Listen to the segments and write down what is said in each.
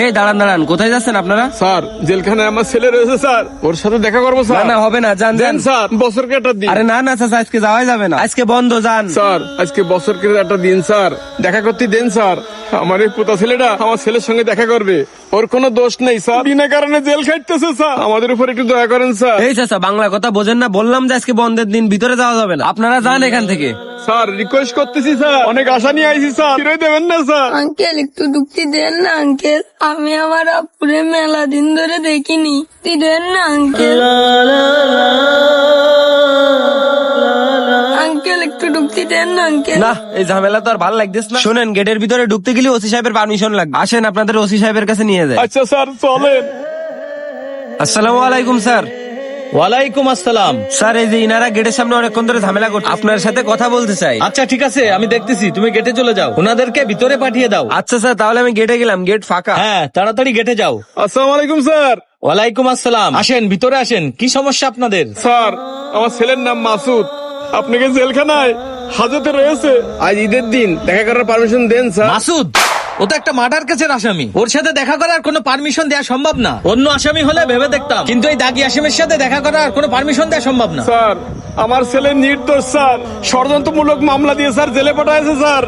এই দাঁড়ান দাঁড়ান কোথায় যাচ্ছেন আপনারা? স্যার জেলখানায় আমার ছেলে রয়েছে স্যার। ওর সাথে দেখা করব স্যার। না হবে না যান যান স্যার বছর একটা দিন। আরে না না স্যার আজকে যাওয়াই যাবে না। আজকে বন্ধ যান স্যার আজকে বছর একটা দিন স্যার। দেখা করতে দেন স্যার। আমার এই পোতা ছেলেটা আমার ছেলের সঙ্গে দেখা করবে। ওর কোনো দোষ নেই স্যার। বিনা কারণে জেল খাটতেছে স্যার। আমাদের উপর একটু দয়া করেন স্যার। এই চাচা বাংলা কথা বোঝেন না বললাম যে আজকে বন্ধের দিন ভিতরে যাওয়া যাবে না। আপনারা যান এখান থেকে। স্যার রিকোয়েস্ট করতেছি স্যার। অনেক আশা নিয়ে আইছি স্যার। ফিরে দেবেন না স্যার। আঙ্কেল একটু দুঃখি দেন না আঙ্কেল। আমি আমার আপুরে মেলা দিন ধরে দেখিনি। দেন না আঙ্কেল। আঙ্কেল একটু ঢুকতে দেন না আঙ্কেল না এই ঝামেলা তো আর ভালো লাগতেছ না। শোনেন গেটের ভিতরে ঢুকতে গেলে ওসি সাহেবের পারমিশন লাগবে। আসেন আপনাদের ওসি সাহেবের কাছে নিয়ে যায় আচ্ছা স্যার চলেন। আসসালামু আলাইকুম স্যার। ওয়ালাইকুম আসসালাম। স্যার এই যে ইনারা গেটের সামনে অনেকক্ষণ ধরে ঝামেলা করছে। আপনার সাথে কথা বলতে চাই। আচ্ছা ঠিক আছে আমি দেখতেছি তুমি গেটে চলে যাও। ওনাদেরকে ভিতরে পাঠিয়ে দাও। আচ্ছা স্যার তাহলে আমি গেটে গেলাম গেট ফাঁকা। হ্যাঁ তাড়াতাড়ি গেটে যাও। আসসালামু আলাইকুম স্যার। ওয়ালাইকুম আসসালাম। আসেন ভিতরে আসেন কি সমস্যা আপনাদের? স্যার আমার ছেলের নাম মাসুদ। আপনাকে জেলখানায় হাজতে রয়েছে? আজ ঈদের দিন দেখা করার পারমিশন দেন স্যার মাসুদ ও তো একটা মার্ডার কেসের আসামি। ওর সাথে দেখা করার কোনো পারমিশন দেওয়া সম্ভব না। অন্য আসামি হলে ভেবে দেখতাম। কিন্তু এই দাগি আসামির সাথে দেখা করার কোনো পারমিশন দেওয়া সম্ভব না। স্যার আমার ছেলে নির্দোষ স্যার। ষড়যন্ত্রমূলক মামলা দিয়ে স্যার জেলে পাঠাইছে স্যার।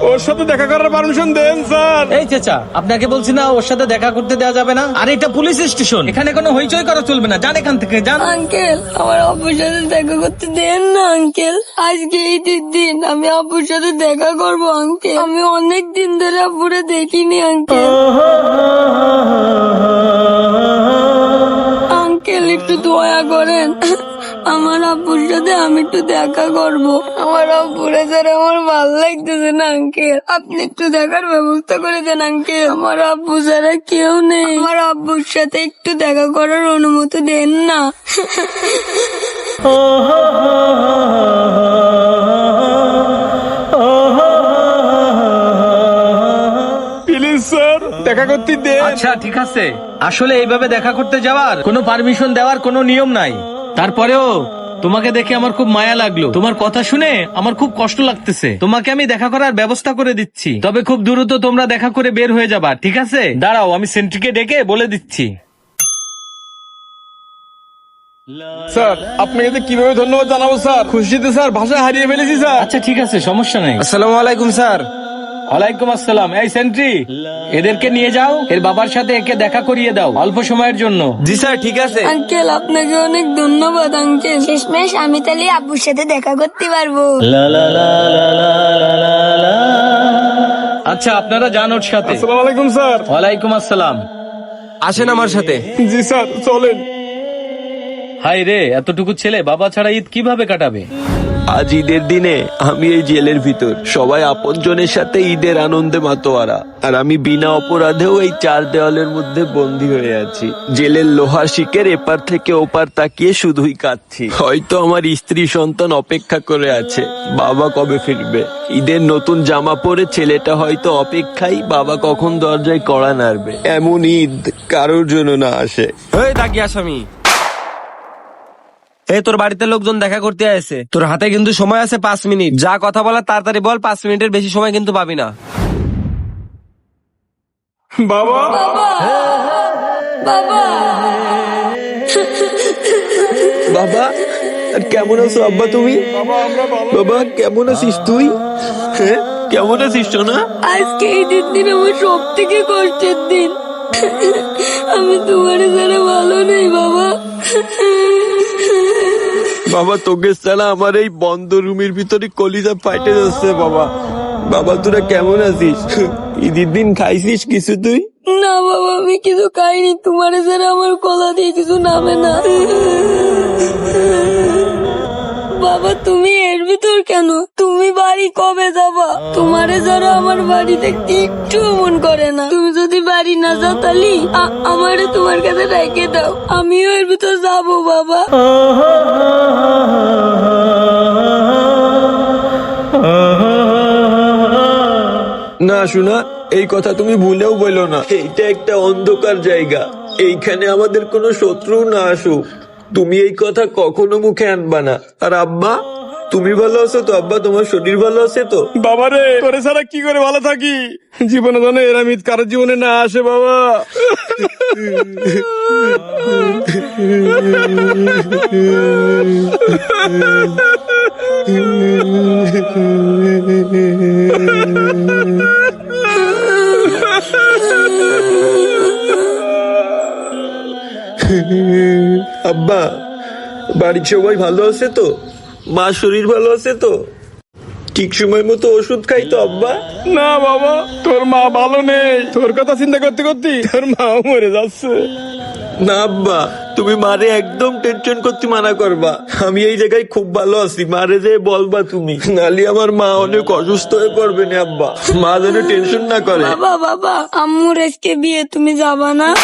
ওর সাথে দেখা করার পারমিশন দেন স্যার। এই চেচা আপনাকে বলছি না ওর সাথে দেখা করতে দেওয়া যাবে না? আর এটা পুলিশ স্টেশন। এখানে কোনো হইচই করা চলবে না। যান এখান থেকে যান। আঙ্কেল আমার আপুর সাথে দেখা করতে দেন না আঙ্কেল। আজকে এই দিন আমি আপুর সাথে দেখা করব আঙ্কেল। আমি অনেক দিন ধরে আপুরে দেখিনি আঙ্কেল। আঙ্কেল একটু দয়া করেন। আমার আব্বুর সাথে আমি একটু দেখা করব। আমার আপুরে ছাড়া আমার ভালো লাগতেছে না আঙ্কেল। আপনি একটু দেখার ব্যবস্থা করে দেন আঙ্কেল। আমার আব্বু ছাড়া কেউ নেই। আমার আব্বুর সাথে একটু দেখা করার অনুমতি দেন না। প্লিজ স্যার দেখা করতে দেন আচ্ছা ঠিক আছে। আসলে এইভাবে দেখা করতে যাওয়ার কোনো পারমিশন দেওয়ার কোনো নিয়ম নাই। তারপরেও তোমাকে দেখে আমার খুব মায়া লাগল। তোমার কথা শুনে আমার খুব কষ্ট লাগতেছে। তোমাকে আমি দেখা করার ব্যবস্থা করে দিচ্ছি। তবে খুব দ্রুত তোমরা দেখা করে বের হয়ে যাবা ঠিক আছে? দাঁড়াও আমি সেন্ট্রিকে ডেকে বলে দিচ্ছি। স্যার আপনাকে যে কীভাবে ধন্যবাদ জানাব স্যার? খুশিতে স্যার ভাষা হারিয়ে ফেলেছি স্যার। আচ্ছা ঠিক আছে সমস্যা নেই। আসসালামু আলাইকুম স্যার। ওয়ালাইকুম আসসালাম। এই সেন্ট্রি এদেরকে নিয়ে যাও এর বাবার সাথে একে দেখা করিয়ে দাও অল্প সময়ের জন্য। জি স্যার ঠিক আছে। আঙ্কেল আপনাকে অনেক ধন্যবাদ আঙ্কেল। শেষমেশ আমি তাহলে আব্বুর সাথে দেখা করতে পারব। আচ্ছা আপনারা যান ওর সাথে। আসসালামু আলাইকুম স্যার। ওয়ালাইকুম আসসালাম। আসেন আমার সাথে। জি স্যার চলেন। হাই রে এতটুকু ছেলে বাবা ছাড়া ঈদ কীভাবে কাটাবে? আজ ঈদের দিনে আমি এই জেলের ভিতর। সবাই আপনজনের সাথে ঈদের আনন্দে মাতোয়ারা। আর আমি বিনা অপরাধেও এই চার দেওয়ালের মধ্যে বন্দী হয়ে আছি। জেলের লোহার শিকের এপার থেকে ওপার তাকিয়ে শুধুই কাঁদছি। হয়তো আমার স্ত্রী সন্তান অপেক্ষা করে আছে। বাবা কবে ফিরবে? ঈদের নতুন জামা পরে ছেলেটা হয়তো অপেক্ষাই বাবা কখন দরজায় কড়া নাড়বে। এমন ঈদ কারোর জন্য না আসে। এই দাগি আসামি এই তোর বাড়িতে লোকজন দেখা করতে আসে তোর হাতে কিন্তু সময় আছে পাঁচ মিনিট। যা কথা বলার তাড়াতাড়ি বল পাঁচ মিনিটের বেশি সময় কিন্তু পাবি না। বাবা! বাবা! বাবা! কেমন আছো আব্বা তুমি? বাবা বাবা কেমন আছিস তুই? হ্যাঁ? কেমন আছিস সোনা? আজকে এই দিন দিন আমার সব থেকে কষ্টের দিন। আমি তোমার ছাড়া ভালো নেই বাবা। বাবা তোকে ছাড়া আমার এই বন্ধ রুমের ভিতরে কলিজা ফাইটে যাচ্ছে বাবা। বাবা তোরা কেমন আছিস? ঈদের দিন খাইছিস কিছু তুই? না বাবা আমি কিছু খাইনি। তোমার ছাড়া আমার কলা দিয়ে কিছু নামে না। বাবা, তুমি এর ভিতর কেন? তুমি বাড়ি কবে যাবা? তোমারে যারা আমার বাড়ি দেখতে একটু মন করে না। তুমি যদি বাড়ি না যাও তাহলে আমারে তোমার কাছে রেখে দাও। আমিও এর ভিতর যাব, বাবা। না, শোনা, এই কথা তুমি ভুলেও বলো না। এইটা একটা অন্ধকার জায়গা। এইখানে আমাদের কোনো শত্রু না আসুক। তুমি এই কথা কখনো মুখে আনবা না। আর আব্বা তুমি ভালো আছো তো? আব্বা তোমার শরীর ভালো আছে তো? বাবা রে তোরে ছাড়া কি করে ভালো থাকি? জীবনে জানো এরা মিত কারোর জীবনে না আসে বাবা। আব্বা বাড়ির সবাই ভালো আছে তো? মা শরীর ভালো আছে তো? ঠিক সময় মতো ওষুধ খাই তো আব্বা। না বাবা তোর মা ভালো নেই। তোর কথা চিন্তা করতে করতে তোর মাও মরে যাচ্ছে। না আব্বা তুমি মারে একদম টেনশন করতে মানা করবা। আমি এই জায়গায় খুব ভালো আছি মারে যে বলবা তুমি। নালি আমার মা অনেক অসুস্থ হয়ে পড়বে না আব্বা। মা যেন টেনশন না করে। বাবা বাবা আম্মুর আজকে বিয়ে তুমি যাবা না?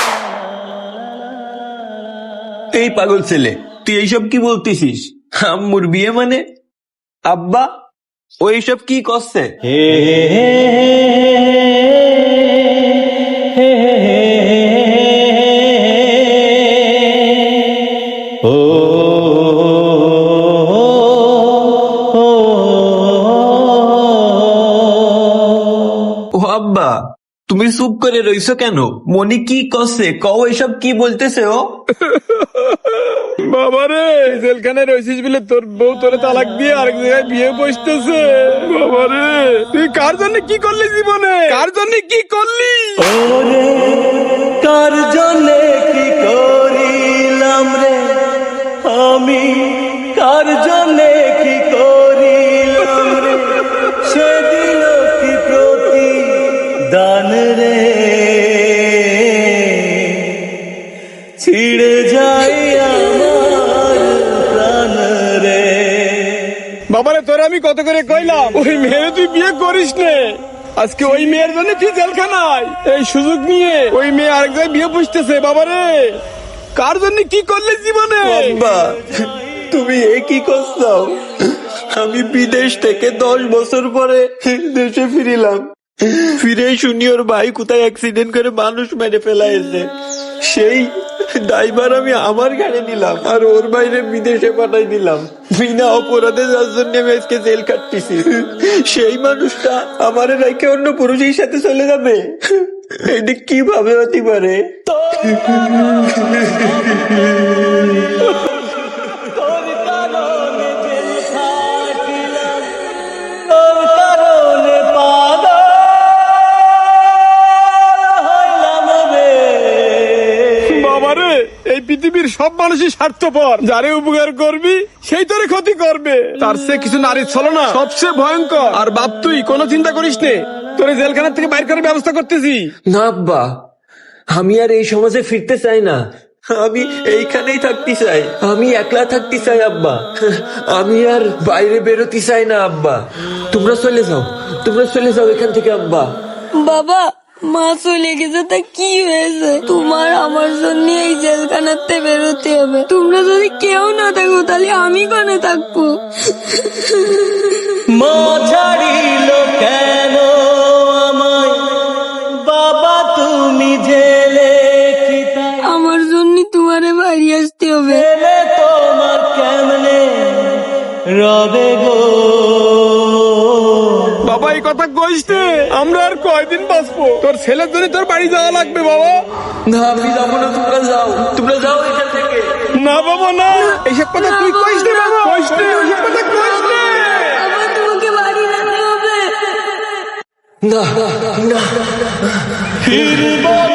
এই পাগল ছেলে তুই এইসব কি বলতেছিস আম্মুর বিয়ে মানে আব্বা ও এইসব কি করছে চুপ করে রইছো কেন? মনি কি করছে কও এসব কি বলতেছে ও? বাবারে জেলখানে রয়েছিস বলে তোর বউ তোরে তালাক দিয়ে আরেক জায়গায় বিয়ে বসতেছে। বাবারে তুই কার জন্য কি করলি জীবনে? কার জন্য কি করলি? কার জন্যে কি করিলাম রে? আমি কার জন্যে ছিড়ে যাই আমার প্রাণ রে। বাবারে তোর আমি কত করে কইলাম? ওই মেয়ের তুই বিয়ে করিস নে। আজকে ওই মেয়ের জন্য তুই জেলখানায়। এই সুযোগ নিয়ে ওই মেয়ে আরেক জায়গায় বিয়ে বসতেছে বাবারে। কার জন্য কি করলে জীবনে? তুমি এ কি করছ? আমি বিদেশ থেকে দশ বছর পরে দেশে ফিরিলাম। ফিরে শুনি ওর ভাই কোথায় অ্যাক্সিডেন্ট করে মানুষ মেরে ফেলাইছে। সেই ড্রাইভার আমি আমার গাড়ি নিলাম আর ওর বাইরে বিদেশে পাঠাই দিলাম। বিনা অপরাধে যার জন্য আমি আজকে জেল কাটতেছি। সেই মানুষটা আমার রাইকে অন্য পুরুষের সাথে চলে যাবে। এটা কীভাবে হতে পারে? মানুষই স্বার্থপর। যারে উপকার করবি সেই তোরে ক্ষতি করবে। তার সে কিছু নারীর ছলো না সবচেয়ে ভয়ঙ্কর। আর বাপ তুই কোনো চিন্তা করিস নে। তোরে জেলখানা থেকে বাইর করার ব্যবস্থা করতেছি। না আব্বা। আমি আর এই সমাজে ফিরতে চাই না। আমি এইখানেই থাকতে চাই। আমি একলা থাকতে চাই আব্বা। আমি আর বাইরে বেরোতে চাই না আব্বা। তোমরা চলে যাও। তোমরা চলে যাও এখান থেকে আব্বা। বাবা মা চলে গেছে তা কি হয়েছে? তোমার আমার জন্য এই জেলখানাতে বেরোতে হবে। তোমরা যদি কেউ না থাকো তাহলে আমি কোনে থাকব? মা ছাড়িল কেন আমায়? বাবা তুমি জেলে আমার জন্য তোমারে বাড়ি আসতে হবে। তোমার কেমনে রবে গো? বাবা এই কথা কইস নে। আমরা আর কয়দিন বাঁচবো? তোর ছেলের জন্য তোর বাড়ি যাওয়া লাগবে বাবা। না আমি যাব না তোমরা যাও। তোমরা যাও এখান থেকে। না বাবা না। এইসব কথা তুই কইস না বাবা। কইস না এইসব কথা কইস না। না না না না না না। না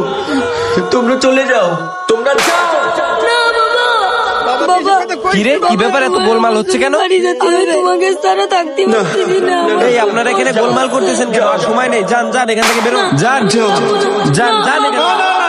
তোমরা যাও। তোমরা চলে যাও। তোমরা যাও। না বাবা। বাবা কিরে কি ব্যাপার এত গোলমাল হচ্ছে কেন? বাড়ি যেতে তোমাকে ছাড়া থাকতে পারতেছি না এই আপনারা এখানে গোলমাল করতেছেন কেন? আর সময় নেই। যান যান এখান থেকে বেরো। যান যান যান এখান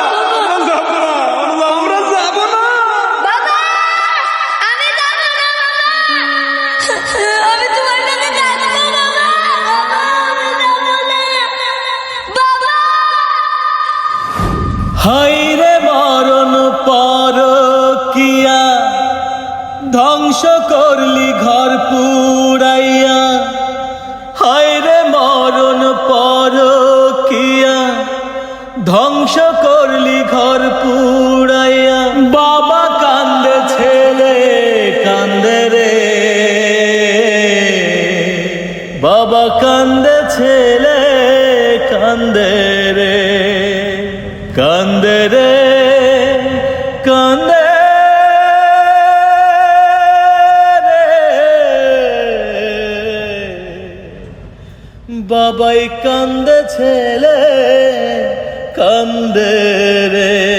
করলি ঘর পুড়াইয়া। হায় রে মরণ পর কিয়া ধ্বংস করলি ঘর পুড়াইয়া। বাবা কান্দে, ছেলে কান্দে রে। বাবা কান্দে, ছেলে কান্দে রে। কান্দে রে। ছেলে কান্দে রে।